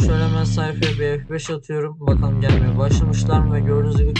Şöyle hemen sayfaya bir F5 atıyorum. Bakalım gelmeye başlamışlar mı? Ve gördüğünüz gibi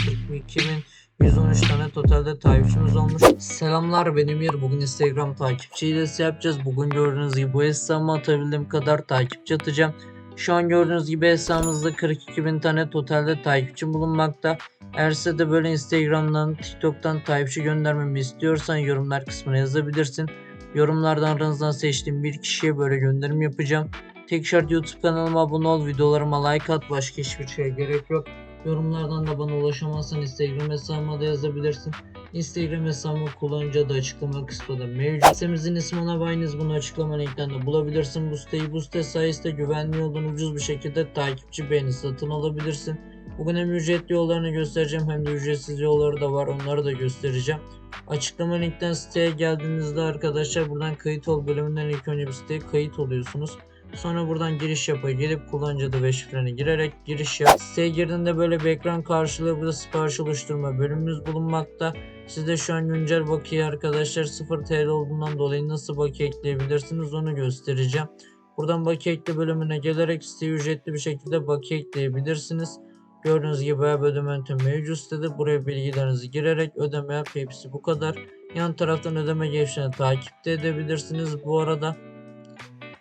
42.113 tane totalde takipçimiz olmuş. Selamlar benim yer. Bugün Instagram takipçi hilesi yapacağız. Bugün gördüğünüz gibi bu hesabıma atabildiğim kadar takipçi atacağım. Şu an gördüğünüz gibi hesabımızda 42.000 tane totalde takipçi bulunmakta. Eğer size de böyle Instagram'dan, TikTok'tan takipçi göndermemi istiyorsan yorumlar kısmına yazabilirsin. Yorumlardan aranızdan seçtiğim bir kişiye böyle gönderim yapacağım. Tek şart YouTube kanalıma abone ol, videolarıma like at, başka hiçbir şeye gerek yok. Yorumlardan da bana ulaşamazsan Instagram hesabıma da yazabilirsin. Instagram hesabımı kullanıcı da açıklama kısmında mevcut. Sitemizin ismi ona bayiniz bunu açıklama linkten de bulabilirsin. Bu siteyi bu site sayesinde güvenli yoldan ucuz bir şekilde takipçi beğeni satın alabilirsin. Bugün hem ücretli yollarını göstereceğim hem de ücretsiz yolları da var onları da göstereceğim. Açıklama linkten siteye geldiğinizde arkadaşlar buradan kayıt ol bölümünden ilk önce bir siteye kayıt oluyorsunuz. Sonra buradan giriş yapa gelip kullanıcı adı ve şifreni girerek giriş yap. Siteye girdiğinde böyle bir ekran karşılığı burada sipariş oluşturma bölümümüz bulunmakta. Sizde şu an güncel bakiye arkadaşlar 0 TL olduğundan dolayı nasıl bakiye ekleyebilirsiniz onu göstereceğim. Buradan bakiye ekle bölümüne gelerek siteye ücretli bir şekilde bakiye ekleyebilirsiniz. Gördüğünüz gibi web ödeme yöntemi mevcut sitede. Buraya bilgilerinizi girerek ödeme yap. Hepsi bu kadar. Yan taraftan ödeme geçişini takipte edebilirsiniz. Bu arada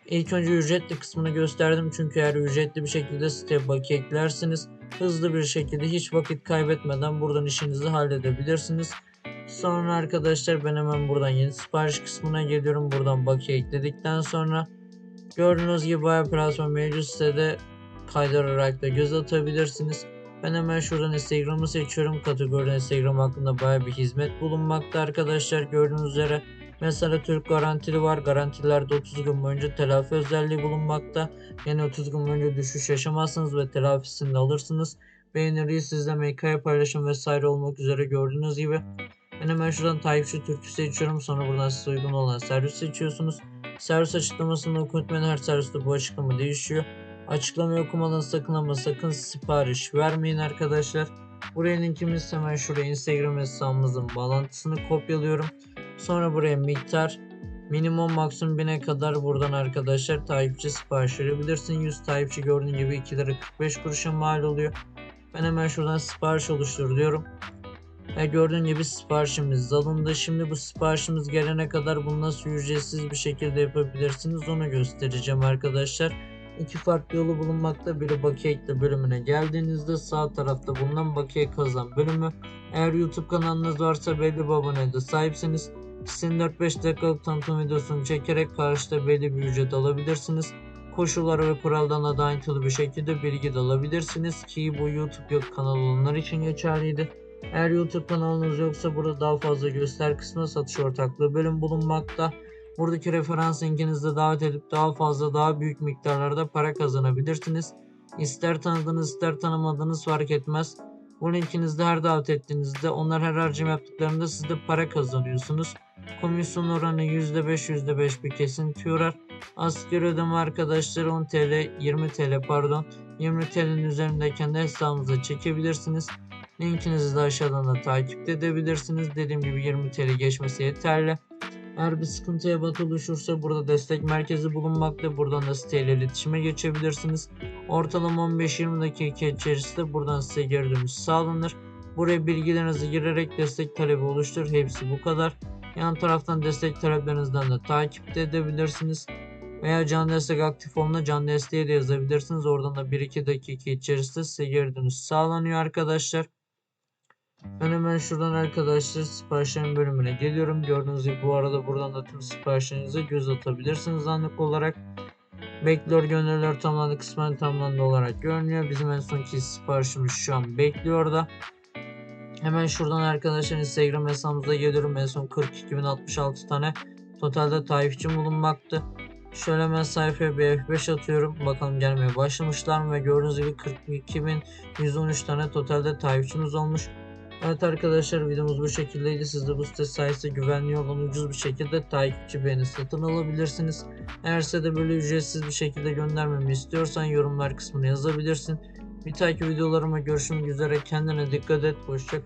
ilk önce ücretli kısmını gösterdim. Çünkü eğer ücretli bir şekilde siteye bakiye eklerseniz hızlı bir şekilde hiç vakit kaybetmeden buradan işinizi halledebilirsiniz. Sonra arkadaşlar ben hemen buradan yeni sipariş kısmına geliyorum. Buradan bakiye ekledikten sonra gördüğünüz gibi bayağı platform mevcut sitede kaydırarak da göz atabilirsiniz. Ben hemen şuradan Instagram'ı seçiyorum. Kategoriden Instagram hakkında bayağı bir hizmet bulunmakta arkadaşlar. Gördüğünüz üzere mesela Türk garantili var. Garantilerde 30 gün boyunca telafi özelliği bulunmakta. Yani 30 gün boyunca düşüş yaşamazsınız ve telafisini de alırsınız. Beğeniriyi sizle hikaye paylaşım vesaire olmak üzere gördüğünüz gibi. Ben hemen şuradan takipçi Türk'ü seçiyorum. Sonra buradan size uygun olan servis seçiyorsunuz. Servis açıklamasını okutmayın. Her serviste bu açıklama değişiyor. Açıklamayı okumadan sakın ama sakın sipariş vermeyin arkadaşlar. Buraya linkimiz hemen şuraya Instagram hesabımızın bağlantısını kopyalıyorum. Sonra buraya miktar minimum maksimum 1000'e kadar buradan arkadaşlar takipçi sipariş verebilirsin. 100 takipçi gördüğün gibi 2 lira 45 kuruşa mal oluyor. Ben hemen şuradan sipariş oluştur diyorum. Ve gördüğün gibi siparişimiz alındı. Şimdi bu siparişimiz gelene kadar bunu nasıl ücretsiz bir şekilde yapabilirsiniz onu göstereceğim arkadaşlar iki farklı yolu bulunmakta. Biri bakiye ekle bölümüne geldiğinizde sağ tarafta bulunan bakiye kazan bölümü. Eğer YouTube kanalınız varsa belli bir abonede sahipsiniz. Sizin 4-5 dakikalık tanıtım videosunu çekerek karşıda belli bir ücret alabilirsiniz. Koşullar ve kuraldan da ayrıntılı bir şekilde bilgi de alabilirsiniz ki bu YouTube yok kanalı olanlar için geçerliydi. Eğer YouTube kanalınız yoksa burada daha fazla göster kısmı satış ortaklığı bölüm bulunmakta. Buradaki referans linkinizde davet edip daha fazla daha büyük miktarlarda para kazanabilirsiniz. İster tanıdığınız ister tanımadığınız fark etmez. Bu linkinizde her davet ettiğinizde onlar her harcama yaptıklarında siz de para kazanıyorsunuz. Komisyon oranı %5 %5 bir kesinti uğrar. Asgari ödeme arkadaşlar 10 TL 20 TL pardon 20 TL'nin üzerindeyken de hesabınıza çekebilirsiniz. Linkinizi de aşağıdan da takip edebilirsiniz. Dediğim gibi 20 TL geçmesi yeterli. Eğer bir sıkıntıya bat oluşursa burada destek merkezi bulunmakta. Buradan da siteyle iletişime geçebilirsiniz. Ortalama 15-20 dakika içerisinde buradan size geri dönüş sağlanır. Buraya bilgilerinizi girerek destek talebi oluştur. Hepsi bu kadar. Yan taraftan destek taleplerinizden de takip de edebilirsiniz. Veya can destek aktif olduğunda can desteği de yazabilirsiniz. Oradan da 1-2 dakika içerisinde size geri dönüş sağlanıyor arkadaşlar. Hemen şuradan arkadaşlar siparişlerin bölümüne geliyorum. Gördüğünüz gibi bu arada buradan da tüm siparişlerinize göz atabilirsiniz anlık olarak. Bekliyor gönderiler tamamlandı kısmen tamamlandı olarak görünüyor. Bizim en sonki siparişimiz şu an bekliyor da. Hemen şuradan arkadaşlar Instagram hesabımıza geliyorum. En son 42.066 tane totalde takipçim bulunmaktı. Şöyle hemen sayfaya bir F5 atıyorum. Bakalım gelmeye başlamışlar mı? Ve gördüğünüz gibi 42.113 tane totalde takipçimiz olmuş. Evet arkadaşlar videomuz bu şekildeydi. Siz de bu site sayesinde güvenli yoldan ucuz bir şekilde takipçi beğeni satın alabilirsiniz. Eğer size de böyle ücretsiz bir şekilde göndermemi istiyorsan yorumlar kısmına yazabilirsin. Bir takip videolarıma görüşmek üzere. Kendine dikkat et. Hoşça.